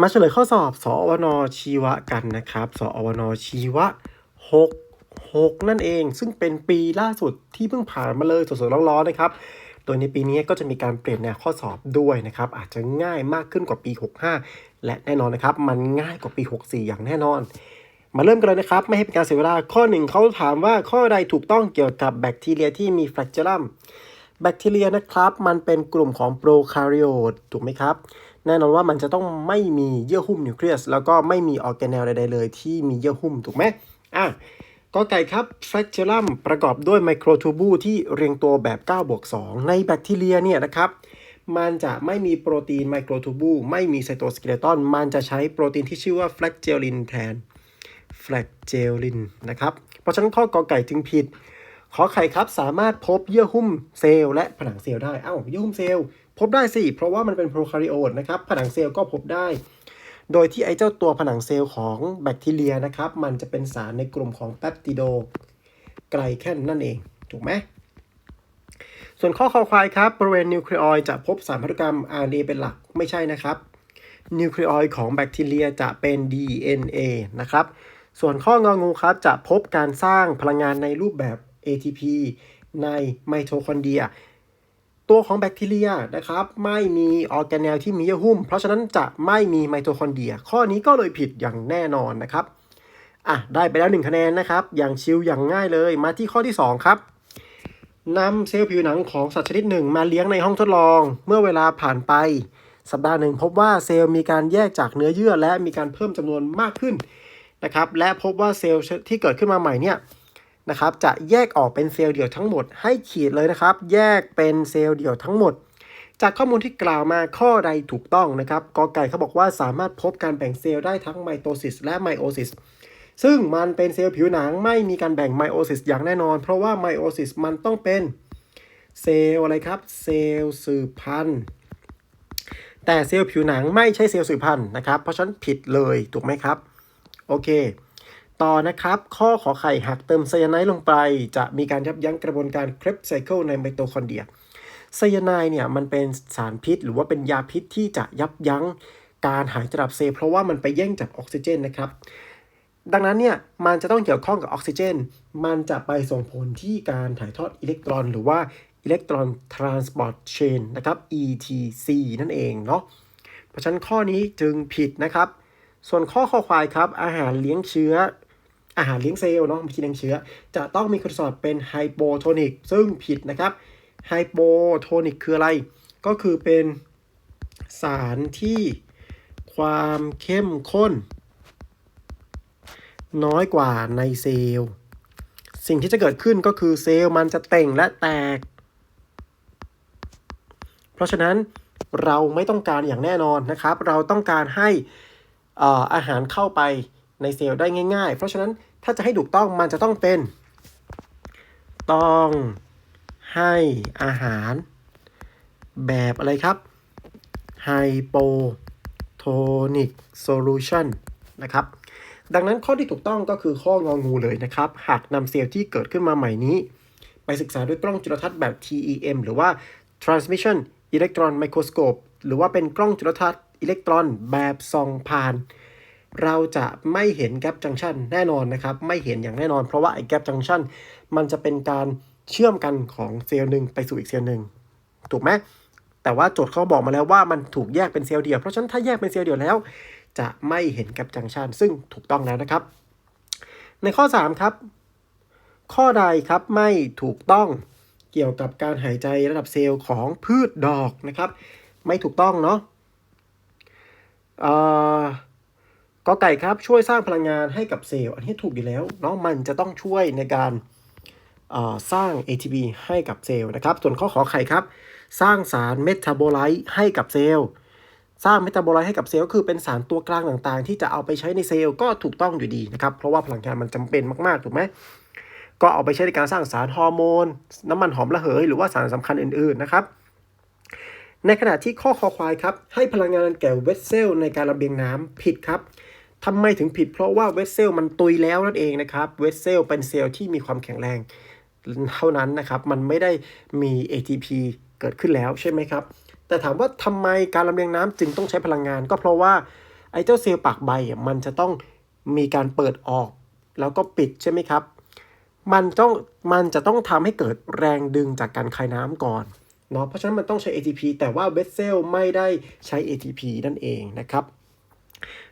มาเฉลยข้อสอบ สอวนชีวะกันนะครับ สอวนชีวะ 6 6 นั่นเอง ซึ่งเป็นปีล่าสุดที่เพิ่งผ่านมาเลยสดๆร้อนๆนะครับ โดยในปีนี้ก็จะมีการเปลี่ยนแนวข้อสอบด้วยนะครับ อาจจะง่ายมากขึ้นกว่าปี 65 และแน่นอนนะครับ มันง่ายกว่าปี 64 อย่างแน่นอน มาเริ่มกันเลยนะครับ ไม่ให้เป็นการเสียเวลา ข้อหนึ่งเขาถามว่าข้อใดถูกต้องเกี่ยวกับแบคทีเรียที่มีแฟลกเจลัมแบคทีเรียนะครับ มันเป็นกลุ่มของโปรคาริโอตถูกไหมครับ แน่นอนว่ามันจะต้องไม่มีเยื่อหุ้มนิวเคลียสแล้วก็ไม่มีออร์แกเนลใดๆเลยที่มีเยื่อหุ้มถูกไหมอะก็ไก่ครับแฟลกเจลัมประกอบด้วยไมโครทูบูที่เรียงตัวแบบ9บวก2ในแบคทีเรียเนี่ยนะครับ มันจะไม่มีโปรตีนไมโครทูบูไม่มีไซโตสเกเลตันมันจะใช้โปรตีนที่ชื่อว่าแฟลกเจลินแทนแฟลกเจลินนะครับ เพราะฉะนั้นข้อกอไก่จึงผิด ขอไข่ครับสามารถพบเยื่อหุ้มเซลล์และผนังเซลล์ได้ เอ้า เยื่อหุ้มเซลล์ พบได้สิ เพราะว่ามันเป็นโปรคาริโอตนะครับ ผนังเซลล์ก็พบได้ โดยที่ไอ้เจ้าตัวผนังเซลล์ของแบคทีเรียนะครับ มันจะเป็นสารในกลุ่มของแปปติโดไกลแคนนั่นเอง ถูกไหม ส่วนข้อคอควายครับ บริเวณนิวคลีออยด์จะพบสารพันธุกรรม RNA เป็นหลัก ไม่ใช่นะครับ นิวคลีออยด์ของแบคทีเรียจะเป็น DNA นะครับ ส่วนข้ององูครับจะพบการสร้างพลังงานในรูปแบบ ATP ในไมโทคอนเดรีย ตัวของแบคทีเรียนะครับ ไม่มีออร์แกเนลที่มีเยื่อหุ้ม เพราะฉะนั้นจะไม่มีไมโทคอนเดรีย ข้อนี้ก็เลยผิดอย่างแน่นอนนะครับอะได้ไปแล้ว 1 คะแนนนะครับ อย่างชิลอย่างง่ายเลยมาที่ข้อที่ 2 ครับนำเซลล์ผิวหนังของสัตว์ชนิดหนึ่งมาเลี้ยงในห้องทดลอง เมื่อเวลาผ่านไป สัปดาห์หนึ่งพบว่าเซลล์มีการแยกจากเนื้อเยื่อและมีการเพิ่มจำนวนมากขึ้นนะครับและพบว่าเซลล์ที่เกิดขึ้นมาใหม่เนี่ย นะครับจะแยกออกเป็นเซลล์เดี่ยวทั้งหมดให้ขีดเลยนะครับ แยกเป็นเซลล์เดี่ยวทั้งหมด จากข้อมูลที่กล่าวมาข้อใดถูกต้องนะครับกอไก่เขาบอกว่าสามารถพบการแบ่งเซลล์ได้ทั้งไมโตซิสและไมโอซิสซึ่งมันเป็นเซลล์ผิวหนังไม่มีการแบ่งไมโอซิสอย่างแน่นอน เพราะว่าไมโอซิสมันต้องเป็นเซลล์อะไรครับ เซลล์สืบพันธุ์แต่เซลล์ผิวหนังไม่ใช่เซลล์สืบพันธุ์นะครับ เพราะฉะนั้นผิดเลยถูกไหมครับ โอเค ต่อนะครับ ข้อขอไข่หากเติมไซยาไนด์ลงไป จะมีการยับยั้งกระบวนการครปไซเคิลในไมโตคอนเดรียไซยาไนด์เนี่ยมันเป็นสารพิษ หรือว่าเป็นยาพิษที่จะยับยั้งการหายสลับเซลล์เพราะว่ามันไปแย่งจับออกซิเจนนะครับ ดังนั้นเนี่ยมันจะต้องเกี่ยวข้องกับออกซิเจน มันจะไปส่งผลที่การถ่ายทอดอิเล็กตรอน หรือว่าอิเล็กตรอนทรานสปอร์ตเชนนะครับ ETC นั่นเองเนาะเพราะฉะนั้นข้อนี้จึงผิดนะครับ ส่วนข้อข้อควายครับ อาหารเลี้ยงเชื้อ อาหารเลี้ยงเซลล์เนาะไม่ใช่เลี้ยงเชื้อ จะต้องมีคุณสมบัติเป็นไฮโปโทนิกซึ่งผิดนะครับไฮโปโทนิกคืออะไร ก็คือเป็นสารที่ความเข้มข้น น้อยกว่าในเซลล์ สิ่งที่จะเกิดขึ้นก็คือเซลล์มันจะเต่งและแตก เพราะฉะนั้นเราไม่ต้องการอย่างแน่นอนนะครับ เราต้องการให้อ่าอาหารเข้าไป ในเซลล์ได้ง่าย ๆ เพราะฉะนั้นถ้าจะให้ถูกต้องมันจะต้องเป็น ต้องให้อาหาร แบบอะไรครับไฮโปโทนิกโซลูชันนะครับ ดังนั้นข้อที่ถูกต้องก็คือข้ององูเลยนะครับ หากนำเซลล์ที่เกิดขึ้นมาใหม่นี้ ไปศึกษาด้วยกล้องจุลทรรศน์แบบ TEM หรือว่า Transmission Electron Microscope หรือว่าเป็นกล้องจุลทรรศน์อิเล็กตรอนแบบส่องผ่าน เราจะไม่เห็นแก p จังชันแน่นอนนะครับ ไม่เห็นอย่างแน่นอน เพราะว่าไอ้แก p จังชันมันจะเป็นการเชื่อมกันของเซลล์หนึ่งไปสู่อีกเซลล์หนึ่งถูกไหมแต่ว่าโจทย์เขาบอกมาแล้วว่ามันถูกแยกเป็นเซลล์เดียว เพราะฉะนั้นถ้าแยกเป็นเซลล์เดียวแล้ว จะไม่เห็นแก p จังชันซึ่งถูกต้องแล้วนะครับ ในข้อ 3 ครับ ข้อใดครับไม่ถูกต้องเกี่ยวกับการหายใจระดับเซลล์ของพืชดอกนะครับ ไม่ถูกต้องเนาะอ่อ กอไก่ครับช่วยสร้างพลังงานให้กับเซลล์อันนี้ถูกอยู่แล้วเนาะมันจะต้องช่วยในการสร้าง ATP ให้กับเซลล์นะครับ ส่วนข้อขอไข่ครับ สร้างสารเมตาโบไลต์ให้กับเซลล์ สร้างเมตาโบไลต์ให้กับเซลล์ก็คือเป็นสารตัวกลางต่างๆ ที่จะเอาไปใช้ในเซลล์ก็ถูกต้องอยู่ดีนะครับ เพราะว่าพลังงานมันจำเป็นมากๆ ถูกไหม ก็เอาไปใช้ในการสร้างสารฮอร์โมน น้ำมันหอมระเหย หรือว่าสารสำคัญอื่นๆ นะครับ ในขณะที่ข้อคอควายครับ ให้พลังงานแก่เวสเซลในการระเบียงน้ำผิดครับ ทำไมถึงผิดเพราะว่าเวสเซลมันตุยแล้วนั่นเองนะครับเวสเซลเป็นเซลล์ที่มีความแข็งแรงเท่านั้นนะครับ มันไม่ได้มี ATP เกิดขึ้นแล้วใช่ไหมครับ แต่ถามว่าทำไมการลำเลียงน้ำจึงต้องใช้พลังงาน ก็เพราะว่าไอ้เจ้าเซลล์ปากใบมันจะต้องมีการเปิดออก แล้วก็ปิดใช่ไหมครับ มันต้องมันจะต้องทำให้เกิดแรงดึงจากการคายน้ำก่อนเนาะเพราะฉะนั้นมันต้องใช้ ATP แต่ว่าเวสเซลไม่ได้ใช้ ATP นั่นเองนะครับ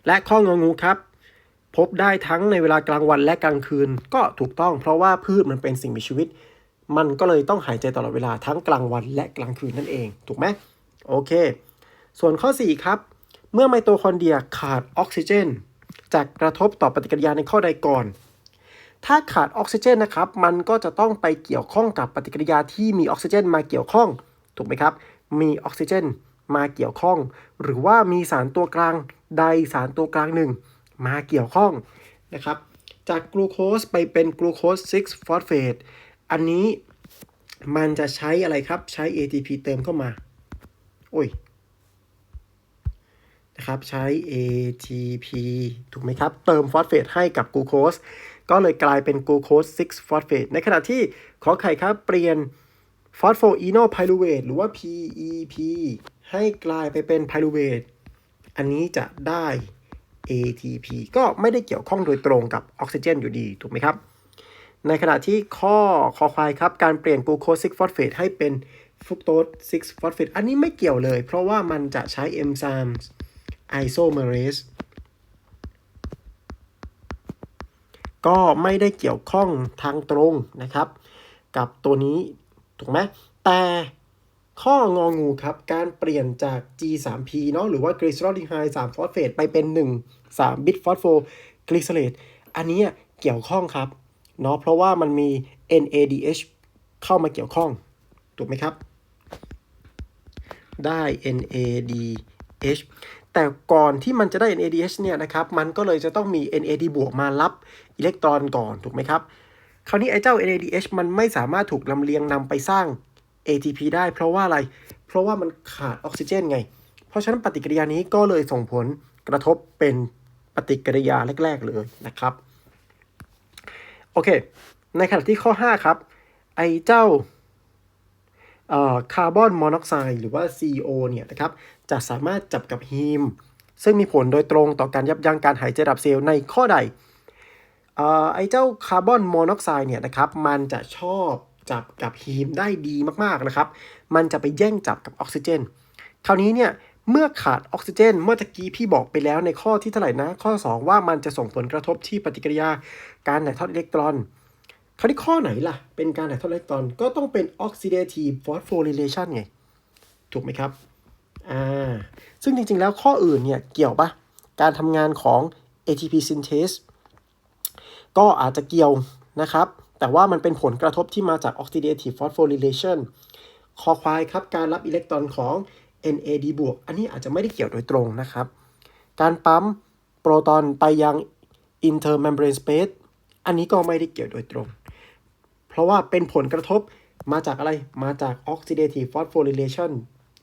และข้ององูครับ พบได้ทั้งในเวลากลางวันและกลางคืนก็ถูกต้อง เพราะว่าพืชมันเป็นสิ่งมีชีวิต มันก็เลยต้องหายใจตลอดเวลาทั้งกลางวันและกลางคืนนั่นเอง ถูกไหมโอเค ส่วนข้อ 4 ครับ เมื่อไมโตคอนเดรียขาดออกซิเจนจะกระทบต่อปฏิกิริยาในข้อใดก่อน ถ้าขาดออกซิเจนนะครับ มันก็จะต้องไปเกี่ยวข้องกับปฏิกิริยาที่มีออกซิเจนมาเกี่ยวข้อง ถูกไหมครับ มีออกซิเจนมาเกี่ยวข้อง หรือว่ามีสารตัวกลาง ใดสารตัวกลางหนึ่งมาเกี่ยวข้องนะครับ จากกลูโคสไปเป็นกลูโคส6ฟอสเฟตอันนี้มันจะใช้อะไรครับใช้ ATP เติมเข้ามา โอ้ยนะครับใช้ ATP ถูกไหมครับ เติมฟอสเฟตให้กับกลูโคส ก็เลยกลายเป็นกลูโคส6ฟอสเฟตในขณะที่ขอไข่ครับเปลี่ยนฟอสโฟอีโนไพรูเวตหรือว่า PEP ให้กลายไปเป็นไพรูเวต อันนี้จะได้ ATP ก็ไม่ได้เกี่ยวข้องโดยตรงกับออกซิเจนอยู่ดี ถูกไหมครับ ในขณะที่ข้อคอควายครับ การเปลี่ยนกลูโคส6ฟอสเฟตให้เป็นฟุกโตส6ฟอสเฟตอันนี้ไม่เกี่ยวเลย เพราะว่ามันจะใช้เอนไซม์ isomerase ก็ไม่ได้เกี่ยวข้องทางตรงนะครับ กับตัวนี้ ถูกไหมแต่ ข้ององูครับ การเปลี่ยนจาก G3P เนาะหรือว่า glyceroldehyde 3 phosphate ไปเป็น 1 3 bit phosphoglycerate อันนี้เกี่ยวข้องครับเนาะเพราะว่ามันมี NADH เข้ามาเกี่ยวข้อง ถูกไหมครับ ได้ NADH แต่ก่อนที่มันจะได้ NADH เนี่ยนะครับ มันก็เลยจะต้องมี NAD บวกมารับอิเล็กตรอนก่อน ถูกไหมครับ คราวนี้ไอ้เจ้า NADH มันไม่สามารถถูกลำเลียงนำไปสร้าง ATP ได้เพราะว่าอะไร เพราะว่ามันขาดออกซิเจนไง เพราะฉะนั้นปฏิกิริยานี้ก็เลยส่งผลกระทบเป็นปฏิกิริยาแรก ๆ เลยนะครับ โอเค ในขณะที่ข้อ 5 ครับ ไอเจ้าคาร์บอนมอนอกไซด์หรือว่า CO เนี่ยนะครับ จะสามารถจับกับฮีม ซึ่งมีผลโดยตรงต่อการยับยั้งการหายใจดับเซลล์ในข้อใดออไอเจ้าคาร์บอนมอนอกไซด์เนี่ยนะครับ มันจะชอบ จับกับฮีมได้ดีมากๆนะครับ มันจะไปแย่งจับกับออกซิเจน คราวนี้เนี่ยเมื่อขาดออกซิเจน เมื่อตะกี้พี่บอกไปแล้วในข้อที่เท่าไหร่นะ ข้อ 2 ว่ามันจะส่งผลกระทบที่ปฏิกิริยาการถ่ายทอดอิเล็กตรอน คราวนี้ข้อไหนล่ะ เป็นการถ่ายทอดอิเล็กตรอน ก็ต้องเป็น oxidative phosphorylation ไง ถูกไหมครับ อ่า ซึ่งจริงๆแล้วข้ออื่นเนี่ยเกี่ยวปะการทำงานของ ATP synthase ก็อาจจะเกี่ยวนะครับ แต่ว่ามันเป็นผลกระทบที่มาจาก oxidative phosphorylation คอควายครับ การรับอิเล็กตรอนของ NAD บวก อันนี้อาจจะไม่ได้เกี่ยวโดยตรงนะครับ การปั๊มโปรตอนไปยัง intermembrane space อันนี้ก็ไม่ได้เกี่ยวโดยตรง เพราะว่าเป็นผลกระทบมาจากอะไร มาจาก oxidative phosphorylation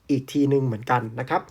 อีกทีหนึ่งเหมือนกันนะครับ